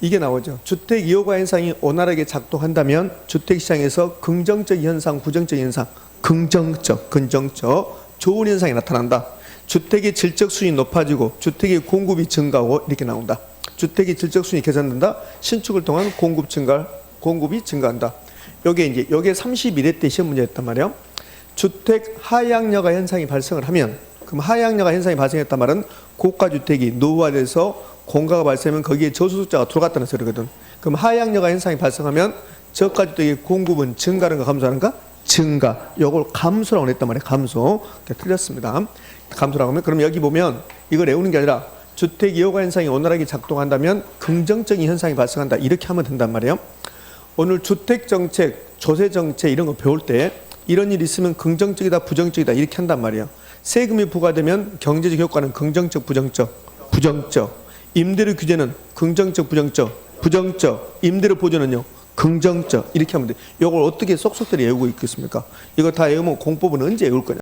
이게 나오죠. 주택 이호가 현상이 원활하게 작동한다면 주택 시장에서 긍정적 현상, 부정적 현상, 긍정적, 긍정적 좋은 현상이 나타난다. 주택의 질적 수준이 높아지고 주택의 공급이 증가하고 이렇게 나온다. 주택의 질적 수준이 개선된다. 신축을 통한 공급 증가, 공급이 증가한다. 요게 이제 요게 31회 때 시험 문제였단 말이에요. 주택 하향여가 현상이 발생을 하면 그럼 하향여가 현상이 발생했단 말은 고가 주택이 노후화돼서 공가가 발생하면 거기에 저소득자가 들어갔다는 소리거든. 그럼 하향여가 현상이 발생하면 저가 주택의 공급은 증가하는가 감소하는가? 증가. 요걸 감소라고 했단 말이에요. 감소. 틀렸습니다. 감소라고 하면 그럼 여기 보면 이걸 외우는 게 아니라 주택 이호가 현상이 원활하게 작동한다면 긍정적인 현상이 발생한다. 이렇게 하면 된단 말이에요. 오늘 주택 정책, 조세 정책 이런 거 배울 때 이런 일이 있으면 긍정적이다, 부정적이다 이렇게 한단 말이에요. 세금이 부과되면 경제적 효과는 긍정적, 부정적, 부정적. 임대료 규제는 긍정적, 부정적, 부정적. 임대료 보전은요 긍정적 이렇게 하면 돼. 이걸 어떻게 쏙쏙들이 외우고 있겠습니까? 이거 다 외우면 공법은 언제 외울 거냐?